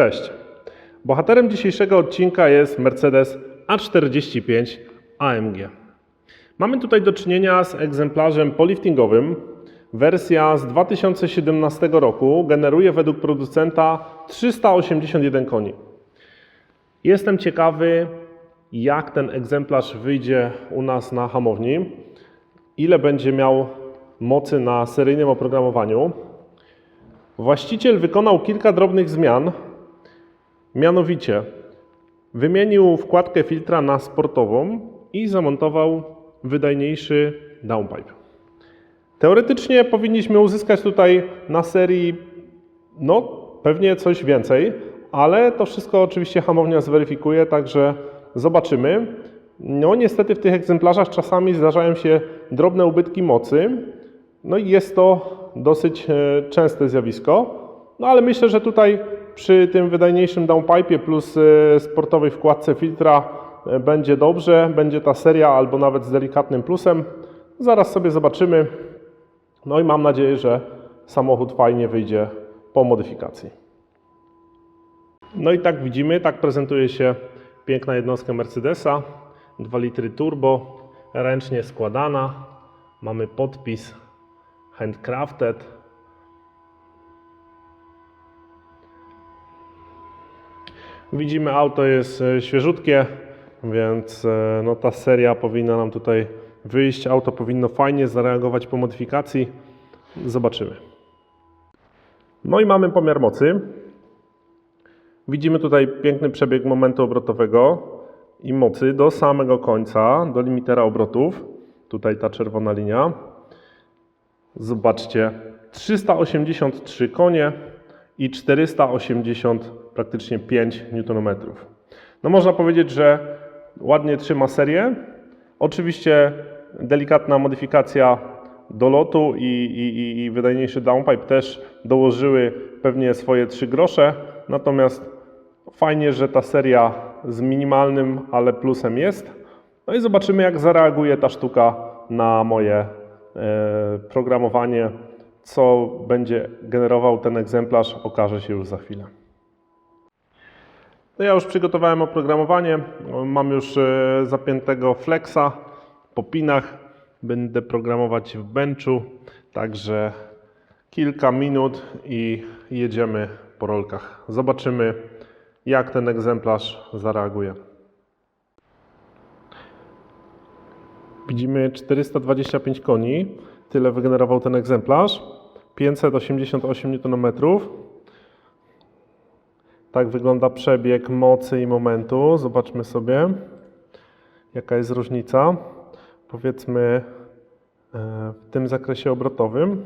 Cześć. Bohaterem dzisiejszego odcinka jest Mercedes A45 AMG. Mamy tutaj do czynienia z egzemplarzem poliftingowym. Wersja z 2017 roku generuje według producenta 381 koni. Jestem ciekawy, jak ten egzemplarz wyjdzie u nas na hamowni, ile będzie miał mocy na seryjnym oprogramowaniu. Właściciel wykonał kilka drobnych zmian, mianowicie wymienił wkładkę filtra na sportową i zamontował wydajniejszy downpipe. Teoretycznie powinniśmy uzyskać tutaj na serii no pewnie coś więcej, ale to wszystko oczywiście hamownia zweryfikuje, także zobaczymy. No niestety w tych egzemplarzach czasami zdarzają się drobne ubytki mocy, no i jest to dosyć e, częste zjawisko. No ale myślę, że tutaj przy tym wydajniejszym downpipe plus e, sportowej wkładce filtra e, będzie dobrze, będzie ta seria albo nawet z delikatnym plusem. Zaraz sobie zobaczymy. No i mam nadzieję, że samochód fajnie wyjdzie po modyfikacji. No i tak widzimy, tak prezentuje się piękna jednostka Mercedesa. 2 litry turbo, ręcznie składana. Mamy podpis handcrafted. Widzimy, auto jest e, świeżutkie, więc e, no, ta seria powinna nam tutaj wyjść. Auto powinno fajnie zareagować po modyfikacji. Zobaczymy. No i mamy pomiar mocy. Widzimy tutaj piękny przebieg momentu obrotowego i mocy do samego końca, do limitera obrotów. Tutaj ta czerwona linia. Zobaczcie, 383 konie i 480 praktycznie 5 Nm. No można powiedzieć, że ładnie trzyma serię. Oczywiście delikatna modyfikacja do lotu i, i, i wydajniejszy downpipe też dołożyły pewnie swoje 3 grosze. Natomiast fajnie, że ta seria z minimalnym, ale plusem jest. No i zobaczymy, jak zareaguje ta sztuka na moje e, programowanie. Co będzie generował ten egzemplarz, okaże się już za chwilę. No ja już przygotowałem oprogramowanie. Mam już e, zapiętego flexa po pinach. Będę programować w benchu, także kilka minut i jedziemy po rolkach. Zobaczymy, jak ten egzemplarz zareaguje. Widzimy 425 koni, tyle wygenerował ten egzemplarz. 588 Nm. Tak wygląda przebieg mocy i momentu. Zobaczmy sobie, jaka jest różnica. Powiedzmy e, w tym zakresie obrotowym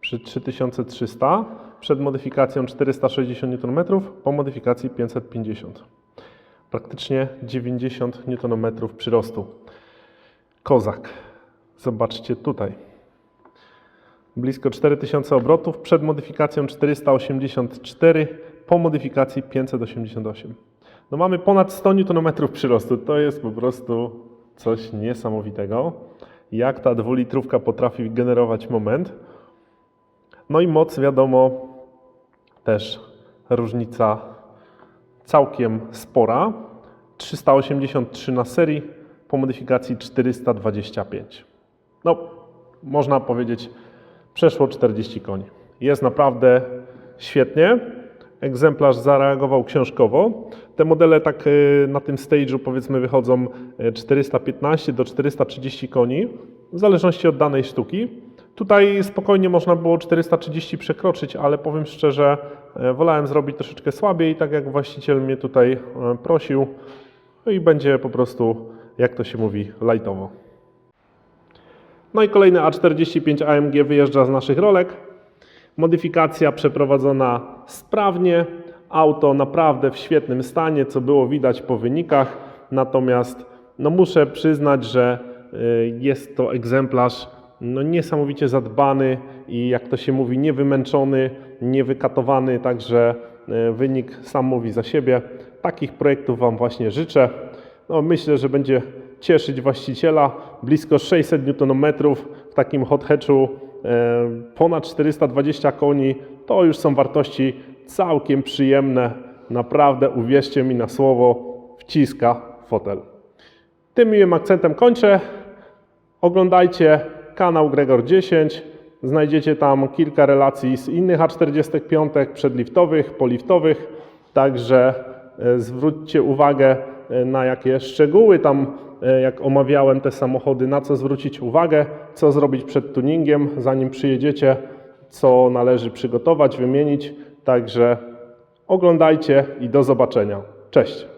przy 3300, przed modyfikacją 460 Nm, po modyfikacji 550. Praktycznie 90 Nm przyrostu. Kozak. Zobaczcie tutaj. Blisko 4000 obrotów, przed modyfikacją 484, po modyfikacji 588. No mamy ponad 100 Nm przyrostu. To jest po prostu coś niesamowitego. Jak ta dwulitrówka potrafi generować moment. No i moc, wiadomo, też różnica całkiem spora. 383 na serii, po modyfikacji 425. No, można powiedzieć, przeszło 40 koni. Jest naprawdę świetnie. Egzemplarz zareagował książkowo. Te modele tak y, na tym stage'u powiedzmy wychodzą y, 415 do 430 koni, w zależności od danej sztuki. Tutaj spokojnie można było 430 przekroczyć, ale powiem szczerze, e, wolałem zrobić troszeczkę słabiej, tak jak właściciel mnie tutaj prosił. No i będzie po prostu, jak to się mówi, lightowo. No i kolejny A45 AMG wyjeżdża z naszych rolek. Modyfikacja przeprowadzona sprawnie. Auto naprawdę w świetnym stanie, co było widać po wynikach. Natomiast no muszę przyznać, że y, jest to egzemplarz no niesamowicie zadbany i jak to się mówi, niewymęczony, niewykatowany, także y, wynik sam mówi za siebie. Takich projektów Wam właśnie życzę. No, myślę, że będzie cieszyć właściciela. Blisko 600 Nm w takim hot hatchu, ponad 420 koni. To już są wartości całkiem przyjemne naprawdę, uwierzcie mi na słowo, wciska fotel. Tym miłym akcentem kończę. Oglądajcie kanał Gregor10. Znajdziecie tam kilka relacji z innych A45 przedliftowych, poliftowych. Także e, zwróćcie uwagę e, na jakie szczegóły tam, e, jak omawiałem te samochody, na co zwrócić uwagę, co zrobić przed tuningiem, zanim przyjedziecie, co należy przygotować, wymienić. Także oglądajcie i do zobaczenia. Cześć!